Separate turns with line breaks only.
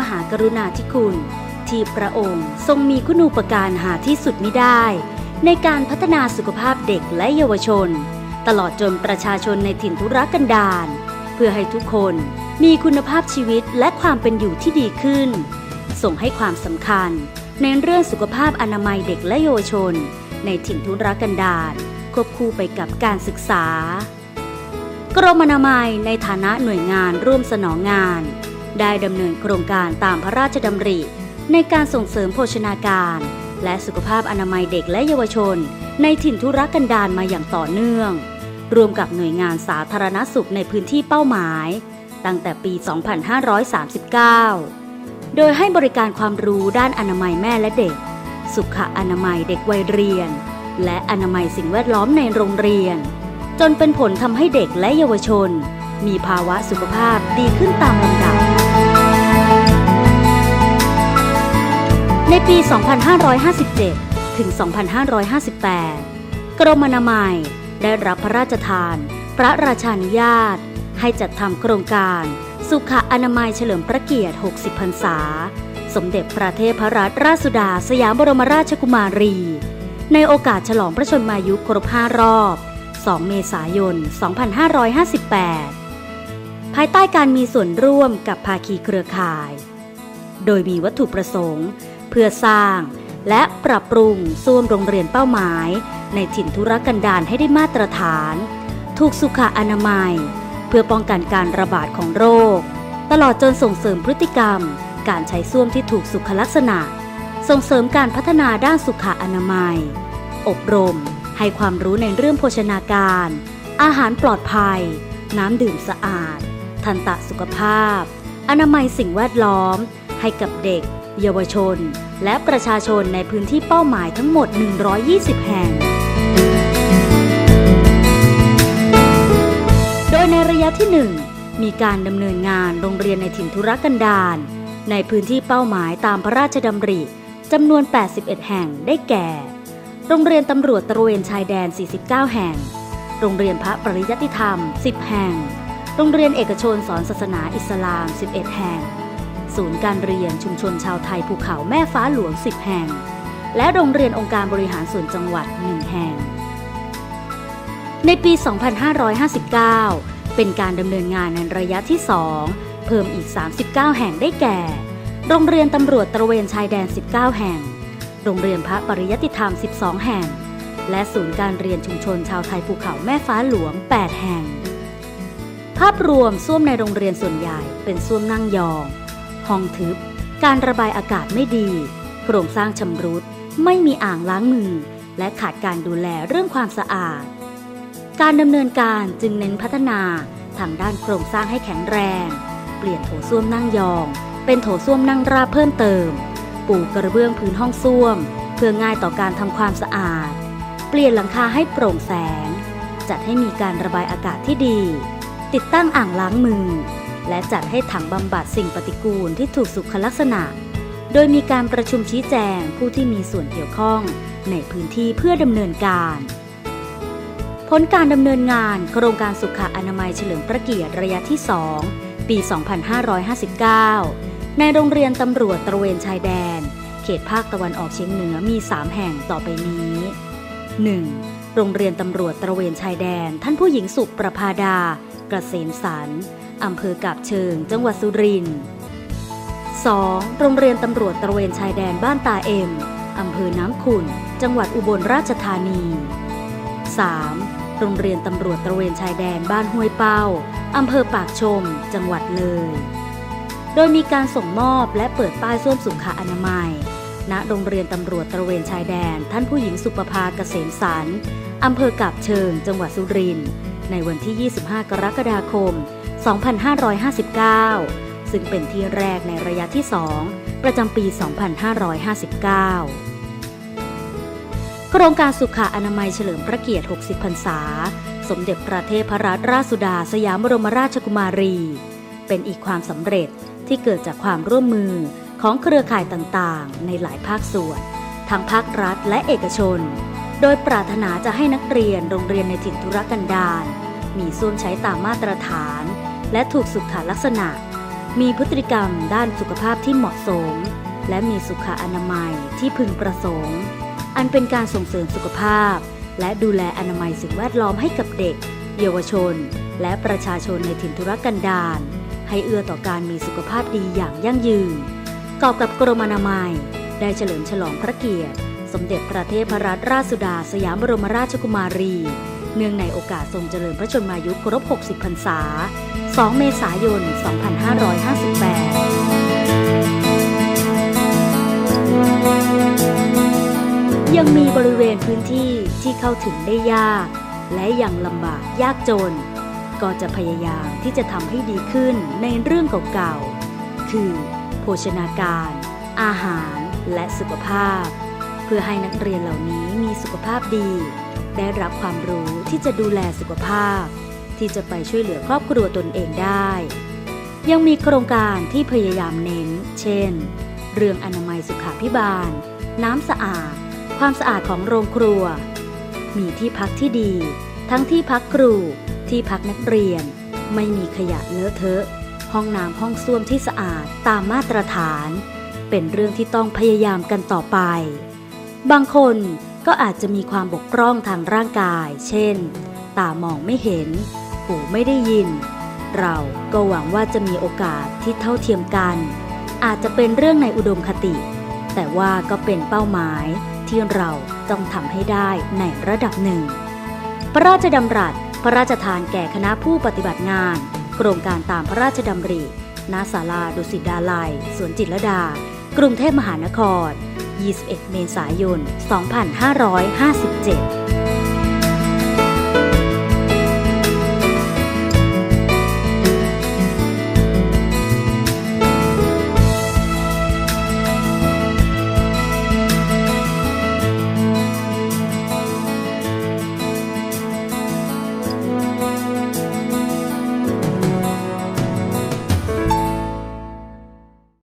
มหากรุณาธิคุณ ที่พระองค์ทรงมีคุณูปการหาที่สุดมิได้ ในการพัฒนาสุขภาพเด็กและเยาวชน ตลอดจนประชาชนในถิ่นทุรกันดารเพื่อให้ทุกคนมีคุณภาพชีวิตและความเป็นอยู่ที่ดีขึ้น ส่งให้ความสำคัญในเรื่องสุขภาพอนามัยเด็กและเยาวชน ในถิ่นทุรกันดารควบคู่ไปกับการศึกษา กรมอนามัยในฐานะหน่วยงานร่วมสนองงาน ได้ดำเนินโครงการตามพระราชดำริ ในการส่งเสริมโภชนาการ และสุขภาพอนามัยเด็กและเยาวชน ในถิ่นทุรกันดารมาอย่างต่อเนื่อง รวมกับหน่วยงานสาธารณสุขในพื้นที่เป้าหมาย ตั้งแต่ปี 2539 โดยให้บริการความรู้ด้านอนามัยแม่และเด็ก สุขอนามัยเด็กวัยเรียน และอนามัยสิ่งแวดล้อมในโรงเรียน จนเป็นผลทำให้เด็กและเยาวชน มีภาวะสุขภาพดีขึ้นตามลำดับ ปี 2557 ถึง 2558 กรมอนามัยได้รับพระราชทาน พระราชานุญาต ให้จัดทำโครงการ สุขอนามัยเฉลิมพระเกียรติ 60 พรรษา สมเด็จพระเทพรัตนราชสุดาสยามบรมราชกุมารี ในโอกาสฉลองพระชนมายุครบ 5 รอบ 2 เมษายน 2558 ภายใต้การมีส่วนร่วมกับภาคีเครือข่าย โดยมีวัตถุประสงค์ เพื่อสร้าง และปรับปรุงซ่วมโรงเรียนเป้าหมาย ในถิ่นธุรกันดารให้ได้มาตรฐาน ถูกสุขอนามัย เพื่อป้องกันการระบาดของโรค ตลอดจนส่งเสริมพฤติกรรม การใช้ส้วมที่ถูกสุขลักษณะ ส่งเสริมการพัฒนาด้านสุขอนามัย อบรม ให้ความรู้ในเรื่องโภชนาการ อาหารปลอดภัย น้ำดื่มสะอาด ทันตะสุขภาพ อนามัยสิ่งแวดล้อมให้กับเด็ก เยาวชน และประชาชนในพื้นที่เป้าหมายทั้งหมด 120 แห่ง โดยในระยะที่ 1 มีการดำเนินงานโรงเรียนในถิ่นธุรกันดารในพื้นที่เป้าหมายตามพระราชดำริจำนวน 81 แห่งได้แก่ โรงเรียนตำรวจตระเวนชายแดน 49 แห่ง โรงเรียนพระปริยัติธรรม 10 แห่ง โรงเรียนเอกชนสอนศาสนาอิสลาม 11 แห่ง ศูนย์การเรียนชุมชนชาวไทยภูเขาแม่ฟ้าหลวง 10 แห่ง และโรงเรียนองค์การบริหารส่วนจังหวัด 1 แห่ง ในปี 2559 เป็นการดำเนินงานในระยะที่ 2 เพิ่มอีก 39 แห่งได้แก่ โรงเรียนตำรวจตระเวนชายแดน 19 แห่ง โรงเรียนพระปริยติธรรม 12 แห่ง และศูนย์การเรียนชุมชนชาวไทยภูเขาแม่ฟ้าหลวง 8 แห่งภาพรวมส้วมในโรงเรียนส่วนใหญ่เป็นส้วมนั่งยอง ห้องทึบ การระบายอากาศไม่ดี โครงสร้างชำรุด ไม่มีอ่างล้างมือ และขาดการดูแลเรื่องความสะอาด การดำเนินการจึงเน้นพัฒนาทางด้านโครงสร้างให้แข็งแรง เปลี่ยนโถส้วมนั่งยอง เป็นโถส้วมนั่งราบเพิ่มเติม ปูกระเบื้องพื้นห้องส้วม เพื่อง่ายต่อการทำความสะอาด เปลี่ยนหลังคาให้โปร่งแสง จัดให้มีการระบายอากาศที่ดี ติดตั้งอ่างล้างมือ และจัดให้ถังบำบัดสิ่งปฏิกูลที่ถูกสุขลักษณะ โดยมีการประชุมชี้แจงผู้ที่มีส่วนเกี่ยวข้องในพื้นที่เพื่อดำเนินการ ผลการดำเนินงานโครงการสุขอนามัยเฉลิมพระเกียรติระยะที่ 2 ปี 2559 ในโรงเรียนตำรวจตระเวนชายแดน เขตภาคตะวันออกเฉียงเหนือมี 3 แห่งต่อไปนี้ 1. โรงเรียนตำรวจตระเวนชายแดน ท่านผู้หญิงสุประภาดากระเกษมสัน อำเภอกาบเชิง จังหวัดสุรินทร์ 2. โรงเรียนตำรวจตระเวนชายแดนบ้านตาเอ็ม อำเภอน้ำขุ่น จังหวัดอุบลราชธานี 3. โรงเรียนตำรวจตระเวนชายแดนบ้านห้วยเป้า อำเภอปากชม จังหวัดเลย โดยมีการส่งมอบและเปิดป้ายส้วมสุขอนามัย ณ โรงเรียนตำรวจตระเวนชายแดน ท่านผู้หญิงสุประภาเกษมสันอำเภอกาบเชิง จังหวัดสุรินทร์ ในวันที่ 25 กรกฎาคม 2559 ซึ่งเป็นที่แรกในระยะที่ 2 ประจำปี 2559 โครงการสุขอนามัยเฉลิมพระเกียรติ 60 พรรษา สมเด็จพระเทพรัตนราชสุดาสยามบรมราชกุมารี เป็นอีกความสำเร็จที่เกิดจากความร่วมมือของเครือข่ายต่างๆ ในหลายภาคส่วน ทั้งภาครัฐและเอกชน โดยปรารถนาจะให้นักเรียนโรงเรียนในถิ่นธุรกันดารมีส้วมใช้ตามมาตรฐาน และถูกสุขลักษณะ มีพฤติกรรมด้านสุขภาพที่เหมาะสม และมีสุขอนามัยที่พึงประสงค์ อันเป็นการส่งเสริมสุขภาพ และดูแลอนามัยสิ่งแวดล้อมให้กับเด็ก เยาวชน และประชาชนในถิ่นธุรกันดารให้เอื้อต่อการมีสุขภาพดีอย่างยั่งยืนกอบกับกรมอนามัย ได้เฉลิมฉลองพระเกียรติ สมเด็จพระเทพรัตนราชสุดาสยามบรมราชกุมารี เนื่องในโอกาสทรงเจริญพระชนมายุครบ 60 พรรษา 2 เมษายน 2558 ยังมีบริเวณพื้นที่ที่เข้าถึงได้ยาก และยังลำบากยากจน ก็จะพยายามที่จะทำให้ดีขึ้นในเรื่องเก่าๆ คือ โภชนาการ อาหารและสุขภาพ เพื่อให้นักเรียนเหล่านี้มีสุขภาพดี ได้รับความรู้ที่จะดูแลสุขภาพ ที่จะไปช่วยเหลือครอบครัวตนเองได้ ยังมีโครงการที่พยายามเน้น เช่น เรื่องอนามัยสุขาพิบาล น้ำสะอาด ความสะอาดของโรงครัว มีที่พักที่ดี ทั้งที่พักครู ที่พักนักเรียน ไม่มีขยะเลอะเทอะ ห้องน้ำห้องส้วมที่สะอาดตามมาตรฐาน เป็นเรื่องที่ต้องพยายามกันต่อไป บางคน ก็อาจจะมีความบกพร่องทางร่างกาย เช่น ตามองไม่เห็น หูไม่ได้ยิน เราก็หวังว่าจะมีโอกาสที่เท่าเทียมกัน อาจจะเป็นเรื่องในอุดมคติ แต่ว่าก็เป็นเป้าหมายที่เราต้องทำให้ได้ในระดับหนึ่ง พระราชดำรัส พระราชทานแก่คณะผู้ปฏิบัติงาน โครงการตามพระราชดำริณศาลาดุสิตดาลัย สวนจิตรดา กรุงเทพมหานคร 21 เมษายน 2557